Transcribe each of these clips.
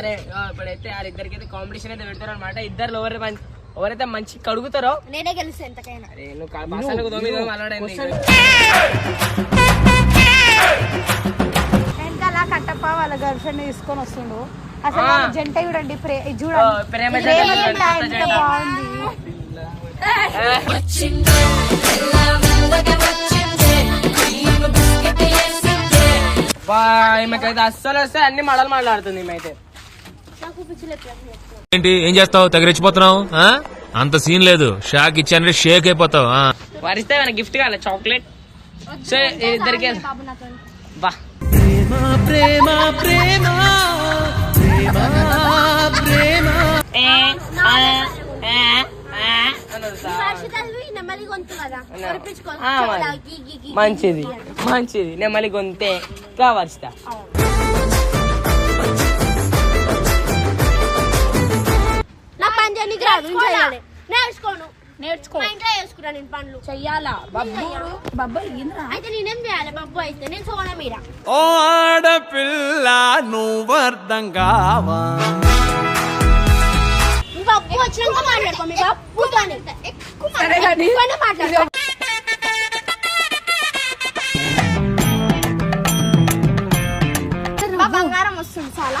సరే ఆ, ఇప్పుడైతే వాళ్ళిద్దరికి అయితే కాంపిటీషన్ అయితే పెడతారు అనమాట ఇద్దరు ఎవరు మంచి ఎవరైతే మంచి కడుగుతారో నేనే గెలుస్తా ఎంతకైనా. అరే నువ్వు కా- బస్సాలకు తొమ్మిది తొమ్మిది అలవాడైంది వెనకాల కట్టప్ప వాళ్ళ గర్ల్ ఫ్రెండ్ తీసుకొని వస్తుండు. అసలు. వాళ్ళ జంట చూడండి ప్రే ఇది చూడండి. ప్రేమ ప్రేమ జంట, ఈమెకైతే అస్సలు వస్తే అన్ని మడలు మాట్లాడుతుంది నాకు పిచ్చిలేదు ఏంటి ఏం చేస్తావు? తెగ రెచ్చిపోతున్నావు ఆ? అంత సీన్ లేదు. షాక్ ఇచ్చానంటే షేక్ అయిపోతావు ఆ. వరిస్తే మన గిఫ్ట్ కావాలి? చాక్లెట్? సో ఇద్దరికి బా. ఆ, ఏ, ఆ అని వస్తా. హర్షితల్వి నెమ్మది వరుస్తా నా పని చేయడానికి రాదు నేను చేయాలి. నేర్చుకోను. నేర్చుకో. మా ఇంట్లో చేసుకున్నా నేను పనులు చెయ్యాలా? బబ్బు. బబ్బు ఏంద్రా అయితే నేనేం చేయాలి? బాబు అయితే. నేను సోనా మీర ఓ ఆడపిల్ల నువ్వు అర్థం కావా? మీ బాబు వచ్చినాక మాట్లాడుకో మీ బాబుతో ఎక్కువ మాట్లాడుకో బంగారం వస్తుంది చాలా.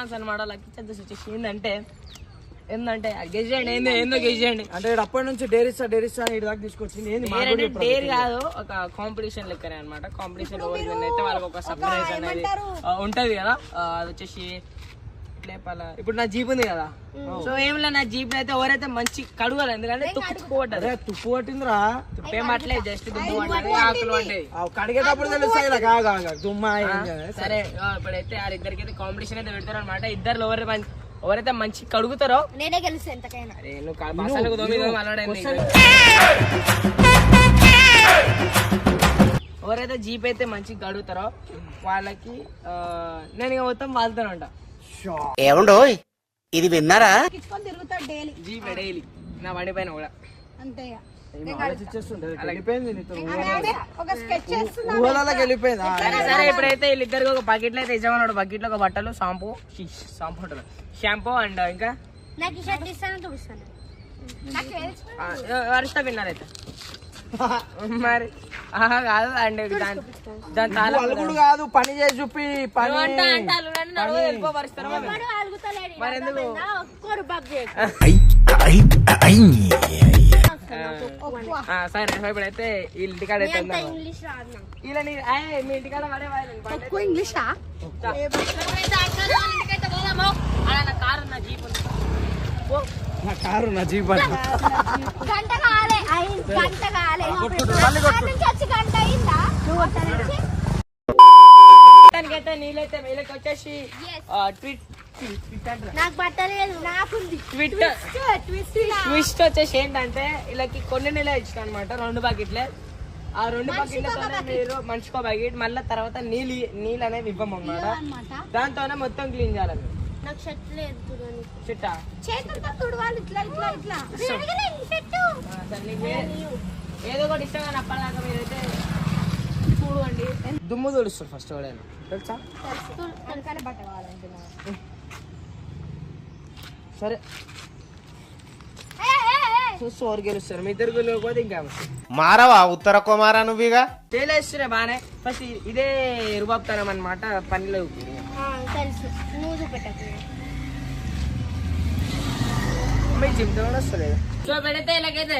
ఛాన్స్ అనమాట లక్కీ ఛాన్స్ వచ్చేసి ఏంటంటే ఏంటంటే గెజ్ చేయండి ఏంది ఏందో గెజ్ చేయండి అంటే అప్పటి నుంచి డైరీస్తా డైరీస్తా ఇటు దాకా తీసుకొచ్చింది. ఏంది డేర్ అంటే డేర్ కాదు ఒక కాంపిటీషన్ లెక్కనే అనమాట కాంపిటీషన్ అయితే వాళ్ళకి ఒక సర్ప్రైజ్ అనేది ఉంటది కదా. అది వచ్చేసి ఇప్పుడు నా జీప్ ఉంది కదా. సో ఏం లేదు నా జీప్ అయితే ఎవరైతే మంచి కడుగాలి ఎందుకంటే పడ్డది అరే తుప్పు పట్టిందిరా తుప్పేం పట్టలేదు జస్ట్ దుమ్ము ఆకులు ఆ కడిగేటప్పుడు తెలుస్తాయి దుమ్మా? సరే. ఆ, ఇప్పుడైతే వాళ్ళిద్దరికి అయితే కాంపిటీషన్ అయితే పెడతారు అనమాట ఇద్దరు ఎవరు ఎవరైతే మంచి కడుగుతారో నేనే గెలుస్తా ఎంతకైనా. అరే నువ్వు కా- బస్సాలకు తొమ్మిది తొమ్మిది అలవాడైంది ఎవరైతే జీప్ అయితే మంచి గడుగుతారో వాళ్ళకి ఆ, నేను ఇక మొత్తం వాళ్తాను అంట ఏమండోయ్ ఇది విన్నారా? ఎక్కించుకొని తిరుగుతాడు డైలీ. Jeep daily. నా బండి పైన కూడా. అంతే ఇక. ఒక స్కెచ్ చేస్తున్నా. వెళ్ళిపోయింది? సరే సరే ఇప్పుడైతే వీళ్ళిద్దరికి ఒక బకెట్లో అయితే ఇచ్చామన్నాడు బకెట్లో ఒక బట్టలు షాంపూ షాంపూ అంటారు షాంపూ అండ్ ఇంకా? నాకు ఈ షర్ట్ ఇస్తాను చూపిస్తాను. వరుస్తా విన్నారైతే. మరి. ఆహా కాదు అండ్ దాని అలుగుడు కాదు పని చేసి చూపి పని మరి? ఎందుకు? సరే ఇప్పుడైతే ఇంటికాడ మీ ఇంటికాడ ఇంగ్లీషా కారు నా జీప్ ఉంది. నా కారు నా జీప్ అంట. గంట కాలే. గంట కాలే. అక్కడి నుంచి వచ్చి గంట అయిందా? నువ్వు దానికైతే నీళ్ళైతే వీళ్ళకి వచ్చేసి ట్విట్? నాకు బట్టలేదు నాకుంది. ట్విట్ ట్విస్ట్ వచ్చేసి ఏంటంటే వీళ్ళకి కొన్ని నెలలు ఇచ్చిన అనమాట రెండు బకెట్లే ఆ రెండు బకెట్లతోనే మీరు మనిషికో బకెట్ మళ్ళీ తర్వాత నీళ్ళు నీళ్ళు అనేవి ఇవ్వమన్నమాట. దాంతోనే మొత్తం క్లీన్ చేయాలి. నాకు షర్ట్ లేదు చూడండి చిట్టా చేతులతో తుడవాలి ఇట్లా ఇట్లా ఇట్లా. వేడిగలేదు షర్ట్. ఆ, సరే నీకు ఏ- ఏదో ఒకటి ఇష్టం కానీ అప్పటిదాకా మీరైతే చూడండి. దుమ్ము తుడుస్తారు ఫస్ట్ ఎవడైనా. తెలుసా? సరే. గెలుస్తారు? మీ ఇద్దరు గెలవకపోతే ఇంకా మారవా? ఉత్తర కుమారా నువ్వుగా? తేలేస్తున్నా బానే. ఫస్ట్ ఇదే రుబాబ్తనం అనమాట పనిలో సో పెడితే ఇలాగైతే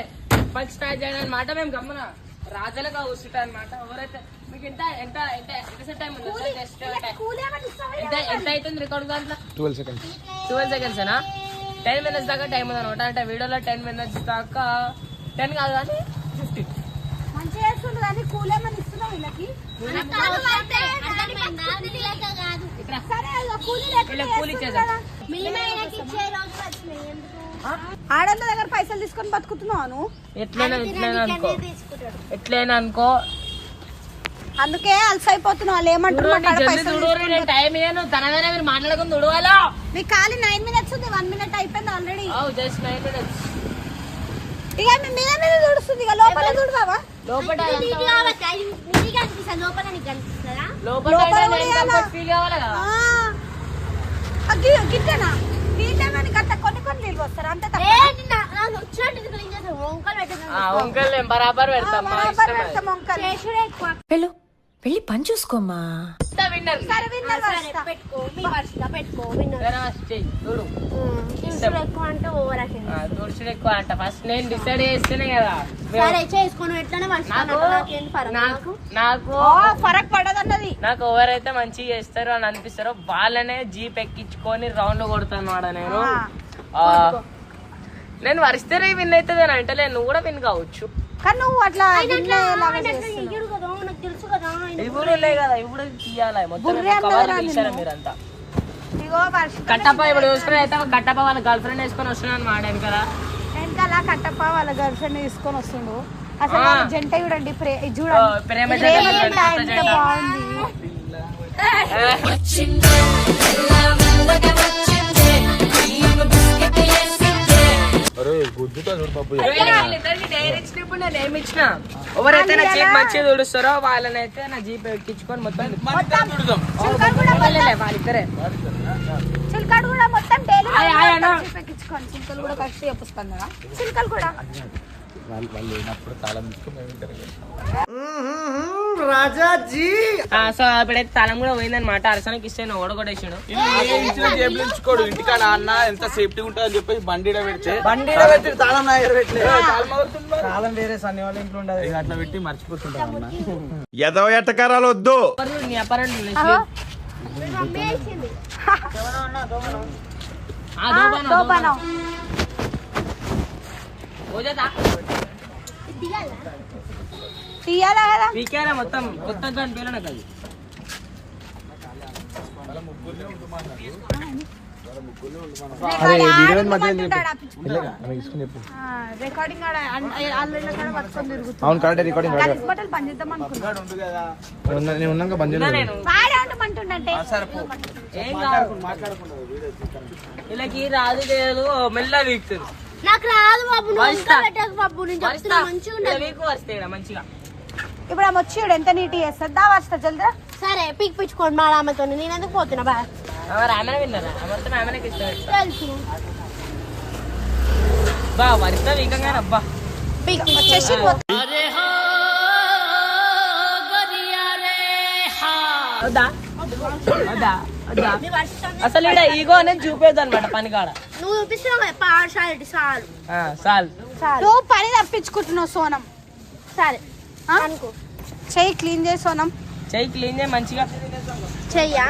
ఫస్ట్ స్టార్ట్ చేయడం అనమాట మేము గమ్మున రాజులుగా కూర్చుంటా అనమాట ఎవరైతే మీకు ఎంత ఎంత ఎంత ఎంత టైం ఉంది? ఎంత ఎంత అవుతుంది రికార్డ్ దాంట్లో? ట్వెల్వ్ సెకండ్స్ ట్వెల్వ్ సెకండ్స్ ఏనా? టెన్ మినిట్స్ దాకా టైం ఉంది అనమాట అంటే వీడియోలో టెన్ మినిట్స్ దాకా. టెన్ కాదు కానీ ఫిఫ్టీన్ మంచిగా కూలి వీళ్ళకి? ఆడోళ్ళ దగ్గర పైసలు తీసుకొని బతుకుతున్నావు ఎట్లయినా ఎట్లయినా అనుకో. అందుకే అలసైపోతున్నావు. వాళ్ళు ఏమంటారు టైం ఇయ్యను. తనగానే మీరు మాట్లాడుకుని చూడవాలా మీ ఖాళీ నైన్ మినిట్స్ ఉంది. వన్ మినిట్ అయిపోయింది ఆల్రెడీ జస్ట్ నైన్ మినిట్స్. ఇక మీద మీద చూడుస్తుంది ఇక లోపల చూడవా లోపల గిట్టనా? గిట్టమని గట్ట కొన్ని కొన్ని నీళ్ళు వస్తారు? అంతే. వంకలు పెట్టేసాను. ఆ వంకలు నేను బరాబర్ పెడతాం పెడతాం వంకలు. ఎక్కువ. వెళ్ళు పని చూసుకోమ్మా. ఎక్కువ అంటే ఫస్ట్ నేను డిసైడ్ చేస్తేనే కదా నాకు ఫరక్ పడదన్నది నాకు ఎవరైతే మంచిగా చేస్తారో అని అనిపిస్తారో వాళ్ళనే జీప్ ఎక్కించుకొని రౌండ్ కొడతాను వాడ నేను ఆ, నేను వరిస్తే విన్ అవుతుంది అని అంటే నువ్వు కూడా విన్ కావచ్చు. కానీ నువ్వు అట్లా విన్నేలాగా చేస్తున్నావు. చెయ్యడు కదా నాకు తెలుసు కదా ఇప్పుడు కదా ఇప్పుడు తీయాలి? మొత్తం. మీరంతా. కట్టప్ప ఇప్పుడు చూసుకుని అయితే కట్టప్ప వాళ్ళ గర్ల్ ఫ్రెండ్ వేసుకొని వస్తున్నాను మాడాను కదా వెనకాల కట్టప్ప వాళ్ళ గర్ల్ ఫ్రెండ్ తీసుకొని వస్తుండు. అసలు జంట చూడండి ప్రే ఇది ఓ, చూడండి ప్రేమ. బాగుంది. వీళ్ళిద్దరికి డైరీ ఇచ్చినప్పుడు నేను ఏమి ఇచ్చిన? ఎవరైతే నా జీప్ మంచిగా తుడుస్తారో వాళ్ళనైతే నా జీప్ ఎక్కించుకొని మొత్తం చిలకడ కూడా వాళ్ళే, వాళ్ళిద్దరే. చిలకడ కూడా మొత్తం డైలీ. ఎక్కించుకోండి చిలకలు కూడా కరెక్ట్ చెప్పిస్తాను కదా. చిలకలు కూడా. ఆ, సో ఇప్పుడైతే తాళం కూడా పోయిందన్నమాట. అరసనకి ఇస్తే నువ్వు ఓడగొట్టేసాడు. ఇచ్చుకోడు. ఇంటికాడ అన్న ఎంత సేఫ్టీ ఉంటుందని చెప్పేసి బండి పెడితే బండి పెట్టి తాళం తాళం వేరే సన్ని వాళ్ళ ఇంట్లో ఉండదు. అట్లా పెట్టి మర్చిపోతుంటాం అన్న. ఎదవ ఎట్టకారాలు వద్దు. నీ అపారెంట్ దోపనం తీయాలా కదా? మొత్తం? కొత్త అవును కరెక్ట్ రికార్డింగ్ నేను. ఉన్నాక బంద్ వీళ్ళకి రాదు లేదు మెల్ల వీక్తుంది నాకు రాదు బాబు నువ్వు వస్తా. పెట్టకు బాబు నేను చెప్తున్నా మంచిగా ఉండాలి వీక్ వస్తాయి మంచిగా. ఇప్పుడు ఆమె వచ్చి ఈడు ఎంత నీట్ చేస్తుంది దా వస్తా జల్దా? సరే పిక్ పిచ్చుకోండి మా ఆమెతో నేను ఎందుకు పోతున్నా బా? ఆమెనే విన్నారా? ఆమెతో ఆమెనే ఇష్టం తెలుసు. బా వరిస్తా వీకంగా అబ్బా. పిక్ వచ్చేసి అసలు ఈడ ఈగో అనేది చూపేది అనమాట పనికాడ నువ్వు చూపిస్తున్నావు చాలు నువ్వు పని తప్పించుకుంటున్నావు సోనం. సరే? అనుకో. చెయ్యి క్లీన్ చేయి సోనం. చెయ్యి క్లీన్ చేయి మంచిగా. చెయ్యా?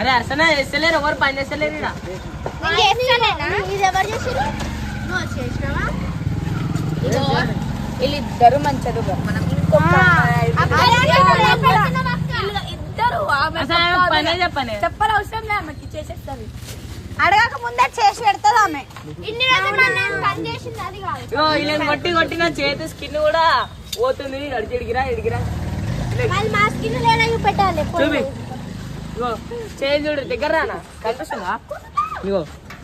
అరే అసలు చేస్తలేరు ఎవరు పని చేస్తలేరు ఈడ. నేను చెప్పనే. చెప్పాలి అవసరం లేదు ఆమెకి చేసేస్తుంది. అడగక ముందే చేసి పెడుతుంది ఆమె. ఇన్ని రోజులు మనం పని చేసింది అది కాదు. ఇగో ఇలా కొట్టి కొట్టి నా చేతి స్కిన్ కూడా పోతుంది. ఇడిగిరా మా స్కిన్ లేదా పెట్టాలి చూపి. ఇగో చేయి చూడు దగ్గర రానా? కనిపిస్తుందా? ఇగో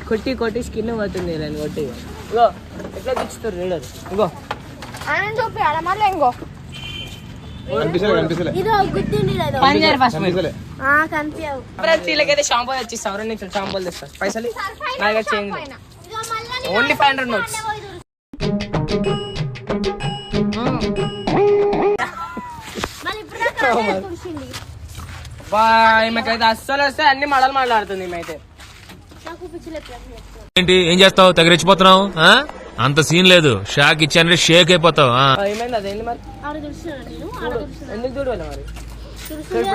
కొట్టి కొట్టి స్కిన్ పోతుంది నేను కొట్టి. ఇగో ఎట్లా తెచ్చుతారు చూడరు. ఇగో. ఆనంద్ చూపి మళ్ళీ ఇంకో. షాంపూ తెచ్చిస్తాం రెండు నిమిషాలు షాంపూలు తెస్తారు పైసలు నా దగ్గర change only five hundred notes. ఈమెకైతే అస్సలు వస్తే అన్ని మడలు మాట్లాడుతుంది ఈమె అయితే. ఏంటి ఏం చేస్తావు? తెగ రెచ్చిపోతున్నావు ఆ? అంత సీన్ లేదు. షాక్ ఇచ్చానంటే షేక్ అయిపోతావు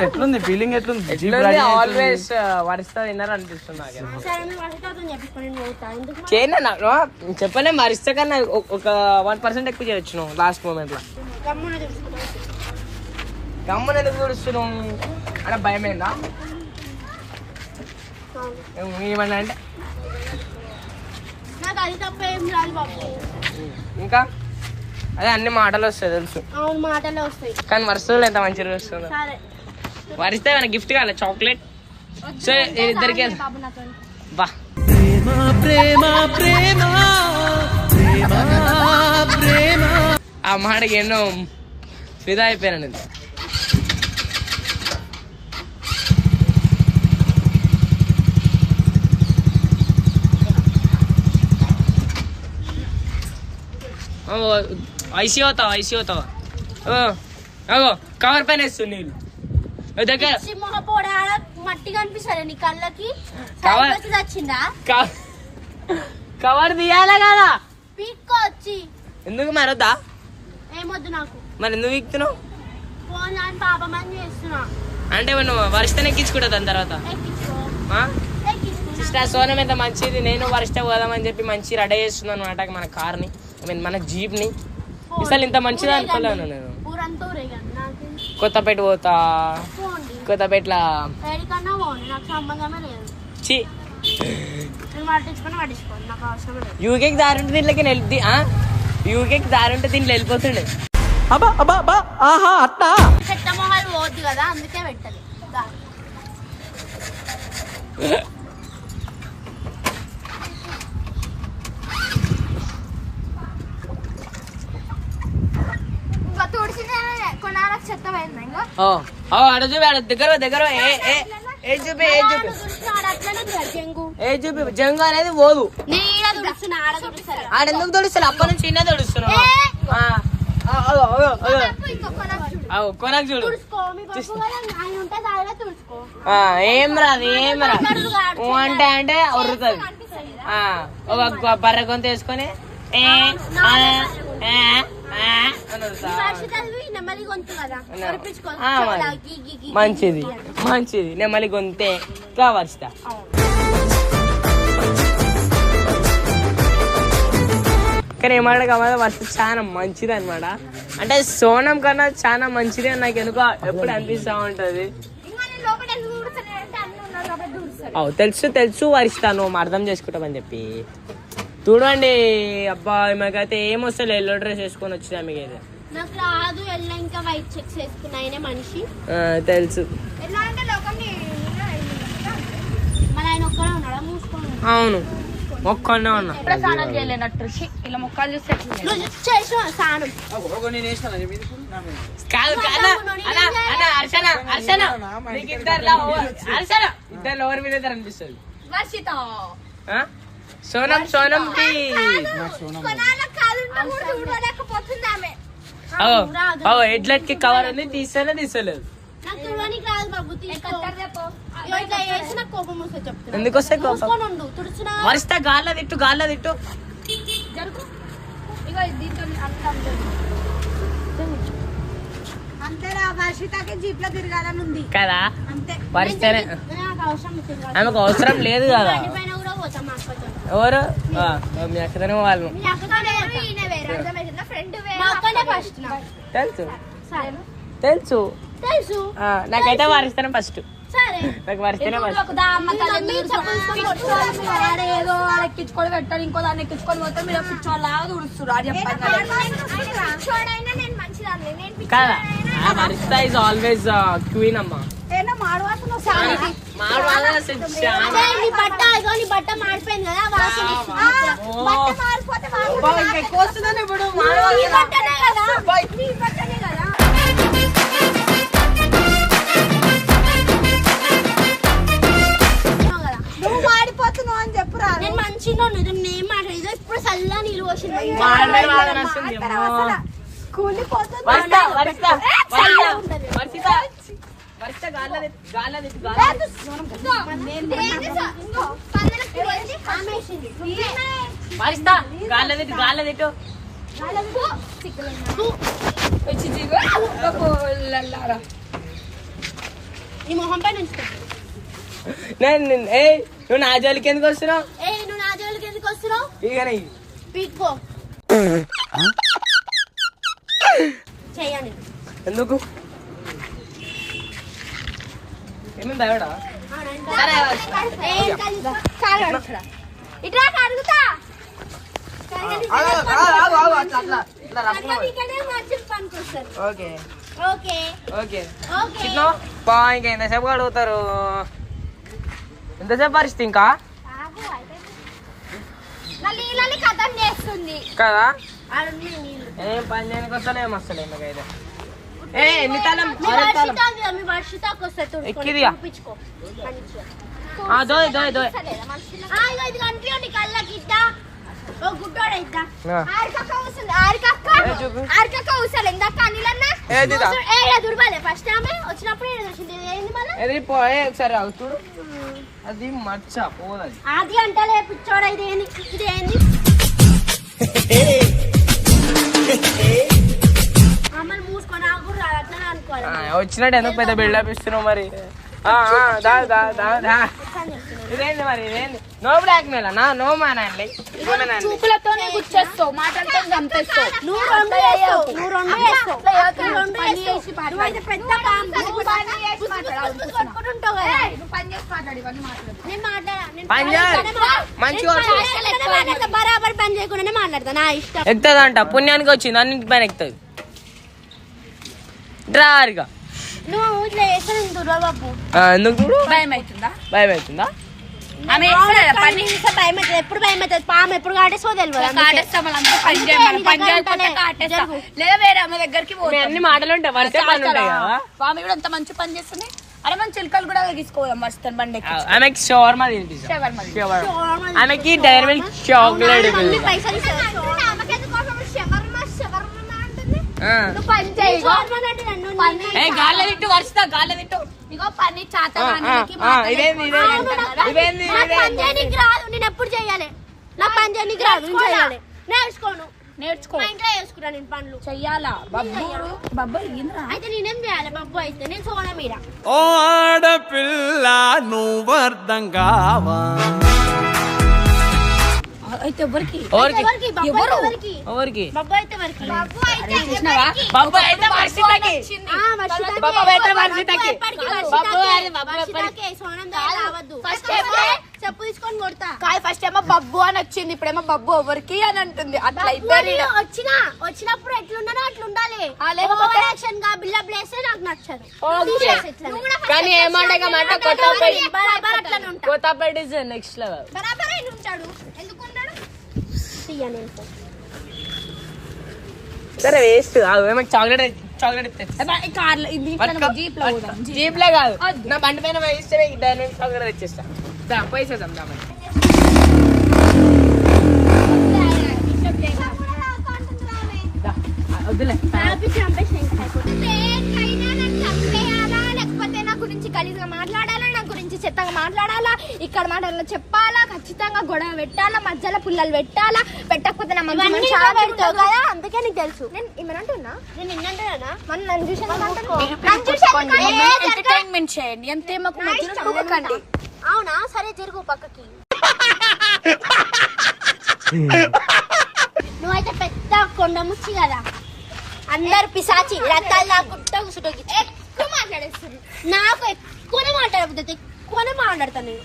ఎట్లుంది? ఫీలింగ్ ఎట్లుంది? ఆల్వేస్ వరిస్తా తిన్నారు అనిపిస్తుంది చేయను చెప్పలే మరిస్తే కన్నా ఒక వన్ పర్సెంట్ ఎక్కువ చేయొచ్చు లాస్ట్ మూమెంట్లో. గమ్మున ఎందుకు చూడుస్తున్నావు? అంటే భయమైందా? ఏమన్నా అంటే నాకు అది తప్ప ఏం రాదు బాబు. ఇంకా? అదే అన్ని మాటలు వస్తాయి తెలుసు. అవును మాటలే వస్తాయి. కానీ వరుసలు ఎంత మంచిగా వస్తుందో సరే. వరిస్తే మన గిఫ్ట్ కావాలి? చాక్లెట్? సో ఇద్దరికి. బాబు నాతో బా. ఆ మాటకి ఎన్నో ఫిదా అయిపోయాను ఐసీ అవుతావా ఐసీ అవుతావా అగో కవర్ పైన వేస్తుంది నీళ్ళు. దగ్గర. మట్టి కనిపిస్తుంది నీ కళ్ళకి? కవర్- వచ్చిందా కవర్ తీయాలా కదా. పీక్కో వచ్చి. ఎందుకు మరొద్దా? ఏమొద్దు నాకు. మరి ఎందుకు అని పాపం అని చేస్తున్నా. అంటే నువ్వు వరిస్తే ఎక్కించుకుంటా దాని తర్వాత? సిస్టర్ సోనం ఎంత మంచిది నేను వరిస్తే పోదామని చెప్పి మంచి రెడీ చేస్తున్నాను అనమాట మన కార్ని. ఐ మీన్ మన జీప్ని అసలు ఇంత మంచిది అనుకోలేను నేను. ఊరంతా ఊరేగండి నాకు కొత్తపేట పోతా. కొత్తపేటలో. ఎక్కడికన్నా పోండి. నాకు సంబంధమే లేదు. చి యూకేకి దారి ఉంటే దీంట్లోకి వెళ్ళి యూకేకి దారి ఉంటే దీంట్లో వెళ్ళిపోతుండే. చెట్ట మొహాలు పోద్దు కదా అందుకే పెట్టదు దా. ఇంకా తుడిచిందే కొనాలకు చెత్త ఆడ చూపి ఆడ దగ్గర దగ్గర ఏ చూపి ఏ చూపి. జంగు. ఏ చూపి జంగు అనేది పోదు. ఆడెందుకు తొడుస్తాడు అప్పటి నుంచి ఇన్నే తొడుస్తున్నావు కొనాకు చూడు. ఏం రాదు ఏం రా ఊ అంటే అంటే ఉరుతుంది ఒక బర్రె గొంతు వేసుకొని ఏ, మంచిది. మంచిది. మళ్ళీ గొంతే. ఇట్లా వరుస్తా కానీ ఏమాట కావాలి వర్ష చాలా మంచిది అనమాట అంటే సోనం కన్నా చాలా మంచిది అని నాకు ఎందుకో ఎప్పుడు అనిపిస్తా ఉంటది. తెలుసు తెలుసు వరిస్తాను అర్థం చేసుకుంటామని చెప్పి. చూడండి. అబ్బా మాకైతే ఏం ఎల్లో డ్రెస్ వేసుకొని వచ్చింది మీకు అయితే. నాకు రాదు ఎల్ల ఇంకా వైట్ చెక్స్ వేసుకున్న. ఆయనే మనిషి. తెలుసు. ఎలా అంటే లోకం మన ఆయన ఒక్కడే ఉన్నాడా? మూసుకొని అవును. ఒక్కనే ఉన్నా. స్నానం చేయలేనట్టు. ఇలా ముఖాలు చూస్తే స్నానం. కాదు కాదు? అర్చన అర్చన ఇద్దరు ఎవరి మీద అనిపిస్తుంది. వర్షిత? సోనం సోనం కి కొనాల కాదు కూడా చూడలేకపోతుంది ఆమె. ఓ రాదు. ఓ ఎడ్లెట్కి కవర్ ఉంది తీసేలే తీసేలేదు. ఎందుకు వస్తాయి వరిస్తా గాల్లో తిట్టు గాల్లో తిట్టు. జరుగు. ఇగో దీంతో అంతా అంతేరా జీప్లో తిరగాలని ఉంది. కదా? అంతే. వరిస్తేనే. నాకు అవసరం లేదు. ఆమెకు అవసరం లేదు కదా. ఎవరు? మీ అక్కదనే వాళ్ళు. తెలుసు. సరే. తెలుసు. తెలుసు. ఆ, నాకైతే వారిస్తాను ఫస్ట్ సరే. నాకు వరిస్తేనే ఎక్కించుకొని పెట్టాలి ఇంకో దాన్ని ఎక్కించుకొని పోతే మీరు పిచ్చోళ్ళలాగా తుడుస్తున్నారు కదా. వరిస్తా ఇస్ ఆల్వేస్ క్వీన్ అమ్మా. ఏనా మాడవాసన ఇప్పుడు చల్ల నీళ్ళు పోసింది. కూలిపోతుంది. వరిస్తా గాల్లో తిట్టు, మొహం పైన నేను ఏ నువ్వు నా జోలికి ఎందుకు వస్తున్నావు? ఏ నువ్వు నా జోలికి ఎందుకు వస్తున్నావు? ఇక నీ పీక్కో చెయ్యండి ఎందుకు? ఏమేమి భయపడా ఇట్లా ఇంకా ఎంతసేపు అడుగుతారు ఎంతసేపు పరిస్థితి ఇంకా? కదా? ఏం పని చేయడానికి వస్తలే ఏం వస్తలే ఏ ఎన్ని తాళం మీ ఆరు తాళం వర్షిత ఉంది కదా, మీ వర్షితకు వస్తే తుడుచుకొని ఎక్కిదిగా. చూపించుకో. మంచిగా. ఆ, దోయ్ దోయ్ దోయ్. అది మచ్చ పోదది ఆది అంటలే పిచ్చోడ ఇది ఏంది? ఇది ఏంది? వచ్చినట్టు ఎందుకు పెద్ద బిల్డప్ ఇస్తున్నావు మరి? ఆ, ఆ, దా దా దా దా. ఇదేంది మరి ఇదేంది? నో బ్లాక్ మెయిల్ అన్నా? నో మ్యాన్ అండి. చూపులతోనే గుచ్చేస్తావు మాటలతో చంపేస్తావు. నువ్వు రెండు వేస్తావు నువ్వు రెండు వేస్తావు నువ్వు రెండు వేస్తావు నువ్వైతే పెద్ద పాము. నువ్వు బుస్ బుస్ బుస్ కొట్టుకుంటూ ఉంటావు కదా. నేను మాట్లాడా. నేను పని. బరాబర్ చేయకుండానే మాట్లాడతా నా ఇష్టం. ఎక్కుతుంది అంట పుణ్యానికి వచ్చింది అన్నింటి పైన ఎక్కుతుంది. డ్రారిగా నువ్వు ఇట్లా చేస్తాను ఎందుకు చూడు భయం అవుతుందా భయం అవుతుందా ఆమె వేస్తారా పని భయం అవుతుంది ఎప్పుడు భయం అవుతుంది పాము ఎప్పుడు కాటేసో తెలియదు. కాటేస్తాం లేదా వేరే ఆమె దగ్గరికి మీ పోతాం. అన్ని మాటలు ఉంటాయి వరసే పని ఉంటాయి కదా? స్వామి కూడా అంత మంచి పని చేస్తుంది. అరే మన చిలుకలు కూడా తీసుకోదాం మస్తాను బండి. ఆమెకి షవర్మా తినిపిస్తాం. షవర్మా తినిపిస్తాం. షవర్మా. ఆమెకి డైరీ మిల్క్ చాక్లెట్ పైసలు ఇస్తారు. షవర్మా, షవర్మా అంటుంది. ఆ. నువ్వు పని చేయి. షవర్మా అంటే నన్ను నేను- ఏ గాలి తిట్టు వరుస్తా గాలి తిట్టు. ఇగో పని రాదు నేను ఎప్పుడు చేయాలి? నాకు పని చేయనీకి రాదు చేయాలి. నేర్చుకోను. నేర్చుకో. ఇంట్లో చేసుకున్నా నేను పనులు. చెయ్యాలా? బబ్బు బబ్బు అయితే నేనేం చేయాలి? బాబు అయితే నేను సోనా మీరా. ఓ ఆడపిల్ల నువ్వు అర్థం కావా? అయితే ఎవరికి? ఎవరికి? ఎవరు? ఎవరికి? అయితే అయితే చూసినావా? అయితే వర్షితకి ఆ, వర్షితకి. అయితే వర్షితకి. సోనం రావద్దు. ఫస్ట్ ఏమో- చెప్పు తీసుకొని కొడతా. కాదు ఫస్ట్ ఏమో బబ్బు అని వచ్చింది. ఇప్పుడేమో బబ్బు ఎవరికి అని అంటుంది. అట్లా బాబు ఇద్దరు అని వచ్చినా వచ్చినప్పుడు ఎట్లున్నానో అట్లా ఉండాలి ఆ, లేకపోతే- ఓవర్ యాక్షన్గా బిల్డప్ లేస్తే నాకు నచ్చదు. కానీ Kothapeta Kothapeta is next level బరాబర్ ఉంటాడు ఎందుకు సరే వేస్ట్ ఏమో చాక్లెట్ చాక్లెట్ తెచ్చి కార్లో జీప్లో జీప్. లో కాదు. నా బండి పైన వేస్తే డైరెక్ట్ చాక్లెట్ తెచ్చేస్తా. దా పైసేద్దాం దా వద్దులే. లేకపోతే నా గురించి గలీజ్గా మాట్లాడాలా? నా గురించి చెత్తగా మాట్లాడాలా? ఇక్కడ మాటల్లో చెప్పాలా? ఖచ్చితంగా గొడవ పెట్టాలా? మధ్యలో పుల్లలు పెట్టాలా? పెట్టకపోతే నా మంచి కదా? అందుకే నీకు తెలుసు. నేను ఏమనంటున్నా? నేను నిన్నంటున్నా మన నన్ను జరగ- ఎంటర్టైన్మెంట్ చేయండి. అంతే మాకు మధ్యలో అవునా? సరే తిరుగు పక్కకి. నువ్వైతే పెద్ద కొండ ముచ్చి కదా? అందరు పిశాచి రకాలు లాక్కుంటా కూర్చుంటోకి ఎక్కువ మాట్లాడేస్తారు నాకు ఎక్కువనే మాట్లాడబోతుంది ఎక్కువనే మాట్లాడతాను నేను.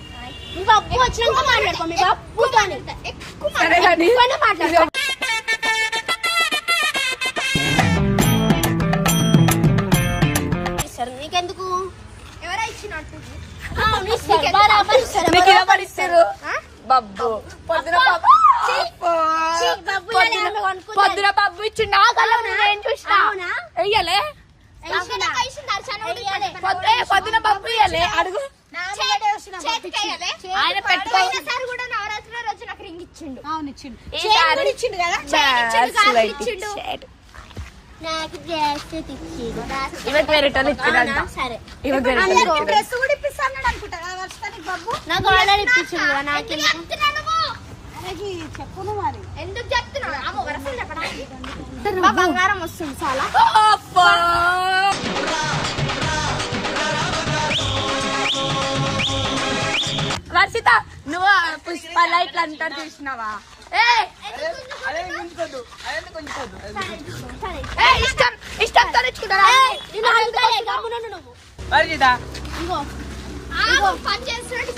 మీ బాబు వచ్చినాక మాట్లాడతాను మీ బాబుతో ఎక్కువ సరే మాట్లాడతాను ఇస్తారు నీకెందుకు? ఎవరో ఇచ్చినట్టు? బబ్బు. పొద్దున. పొద్దున బబ్బు ఇచ్చి నా కళ్ళ నేను చూసిన? అవునా? వెయ్యలే? వేసినా? వేయలే. పొద్దు- ఏ, పొద్దున బబ్బు ఇయ్యలే అడుగు? ఆయన కూడా నవరాత్రి రోజు నాకు రింగ్ ఇచ్చిండు. అవును ఇచ్చిండు. ఇచ్చిండు కదా? ఇచ్చిండు. నాకు ఇచ్చిండు. వేరే? సరే. వేరే. డ్రెస్ కూడా ఇప్పిస్తాను అనుకుంటా నాకు ఇప్పించిండు చెప్పును మరి. ఎందుకు చెప్తున్నావు? బంగారం వస్తుంది చాలా. వర్షిత నువ్వు పుష్ప లైట్లు అంటారు చూసినావా ఇష్టం వర్షిత పని చేస్తున్నాడు.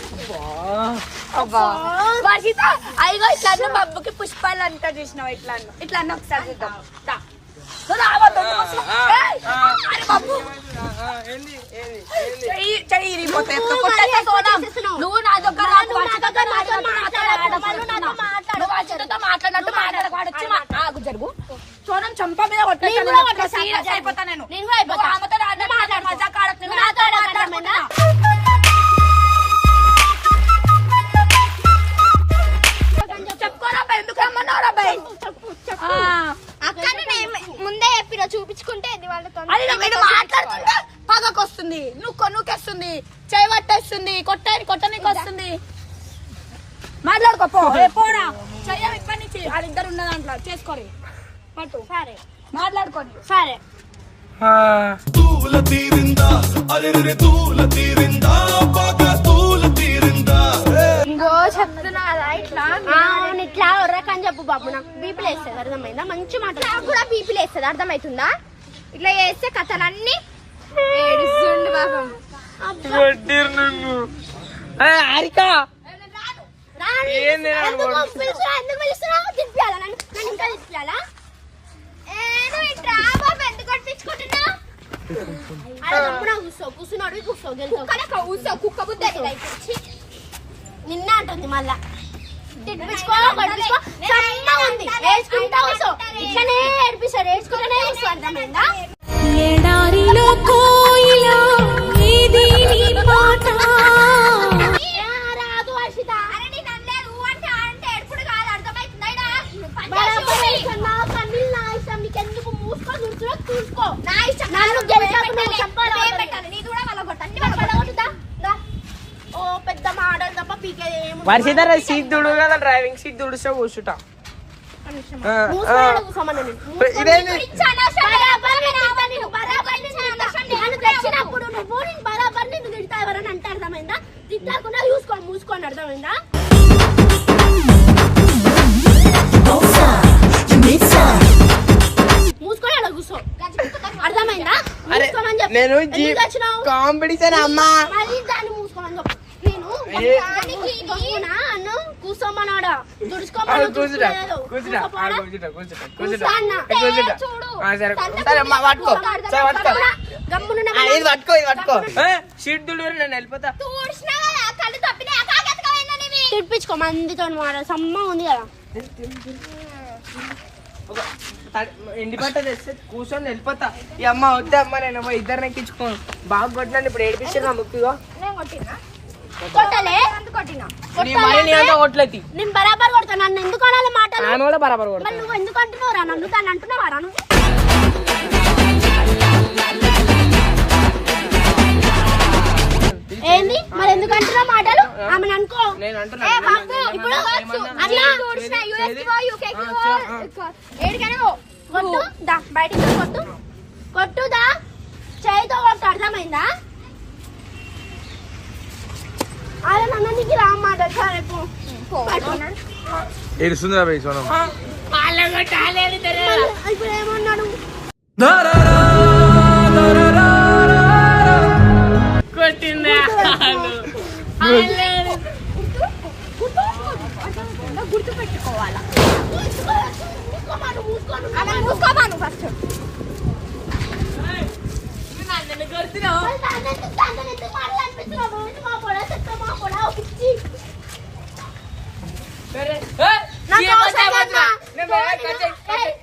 వర్షిత అయ్యో ఇట్లా అబ్బుకి పుష్పాలు అంటారు చూసినావా ఇట్లా ఇట్లా అన్న ఒకసారి చూద్దాం. నువ్వు రావా, దొంగ పుష్ప. ఏయ్! అరే బాబు. చెయ్యి చెయ్యి ఇరిగిపోతే ఎత్తు కొట్టేస్తా సోనం. నువ్వు నా దగ్గర రాకు, వర్షితతో మాట్లాడు, మాట్లాడు, మాట్లాడు. నువ్వు వర్షితతో మాట్లాడినట్టు మాట్లాడకు, వాడు వచ్చి మా- ఆగు, జరుగు. సోనం చంప మీద సీరియస్ అయిపోతా నేను. ఆమెతో వీడు మాట్లాడుతుంటే పగకు వస్తుంది నువ్వు కొనుక్కేస్తుంది చేయి పట్టేస్తుంది. కొట్ట కొట్టనికి వస్తుంది మాట్లాడుకోపో. ఏ పోరా. చెయ్యం ఇప్పటి నుంచి వాళ్ళిద్దరు ఉన్న దాంట్లో. చేసుకోరి. పట్టు. సరే. మాట్లాడుకోండి సరే. ఇంకో చెప్తున్నా కదా ఇట్లా. ఇట్లా ఒర్రకని చెప్పు బాబు. నాకు బీపీలు వేస్తుంది అర్థమైందా? మంచి మాట నాకు కూడా బీపీలు వేస్తుంది అర్థమవుతుందా ఇట్లా చేస్తే కథలన్నీ ఏడుస్తుండు పాపం. హారిక కూర్చో, కూర్చున్నాడు, కూర్చో, గెలుతావు. ఛీ. నిన్న అంటుంది మళ్ళా. తిప్పించుకో, కొట్టించుకో. సన్నగా ఉంది. ఏడ్చుకుంటా కూర్చో. ఇట్లనే ఏడిపిస్తాడు ఏడ్చుకుంటూనే కూర్చో అర్థమైందా ఎడారిలో కోయిలా ఇది నీ పాట ఏ, రాదు హర్షిత. అరే నేను అనలేదు, ఊ అంటే ఆ అంటే ఏడుపుడు కాదు, అర్థమవుతుందా ఈడ? బరాబర్ ఇష్టం, నా కన్నీళ్ళు నా ఇష్టం, నీకెందుకు మూసుకొని కూర్చున్నావు, చూసుకో. నన్ను చెప్పాలి, పెట్టాలి. నీది కూడా వాళ్ళ కొట్టాలి. నీ వాళ్ళ కొట్టొద్దా? దా. ఓ పెద్ద మాటలు తప్ప పీకేది ఏముండదు. వర్షిత రా సీట్ దుడు కదా డ్రైవింగ్ సీట్ దుడుస్తే కూర్చుంటా ఆ, మూసుకొని ఆ. ఆడ కూర్చోమన్నా నేను. ఇదేంది? బరాబర్ నేను తిడతా నిన్ను, బరాబర్ నేను తిడతా. నన్ను తెచ్చినప్పుడు నువ్వు నేను బరాబర్ నిన్ను తిడతా ఎవరని అంటే అర్థమైందా? తిట్టకుండా చూసుకో మూసుకోండి అర్థమైందా. నేను? కాంపిటీషన్ అమ్మా మళ్ళీ దాన్ని మూసుకోమని చెప్పు నేను ఏ. దానికి గమ్మున అన్ను కూర్చోమన్నాడా నేను వెళ్ళిపోతా. తిడిపించుకో మందితో మాట సమ్మ ఉంది కదా. ఎండి బట్ట తెస్తే కూర్చొని వెళ్ళిపోతా. ఈ అమ్మ వద్దే అమ్మ నేను ఇద్దరు ఎక్కించుకోను. బాగా కొట్టినాను ఇప్పుడు ఏడిపించారు నా ముక్కుగా నేను కొట్టినా కొట్టలే. కొట్లేదు నేను బరాబర్ కొడతా నన్ను ఎందుకు అనాలి మాటలు? ఆమె కూడా బరాబర్ నువ్వు ఎందుకు అంటున్నావు రా నన్ను దాన్ని అంటున్నావా రా నువ్వు? ఏంది? మరి ఎందుకు అంటున్నావు మాటలు? ఆమెను అనుకో. నేను అంటున్నా. ఏ బాబు, ఇప్పుడు. ఏడికైనా. కొట్టు. దా బయటికి కొట్టు. కొట్టు దా చేయితో కొట్టు. అర్థమైందా అదే నన్ను నీకు రామాట సరే పో పట్టుకున్నాడు. ఏడుస్తుందా భయ్ సోనం. ఇప్పుడు ఏమన్నాడు? కొట్టింది గుర్తు పెట్టుకోవాలా? మూసుకోమాను ఫస్ట్ ఎందుకు Hey!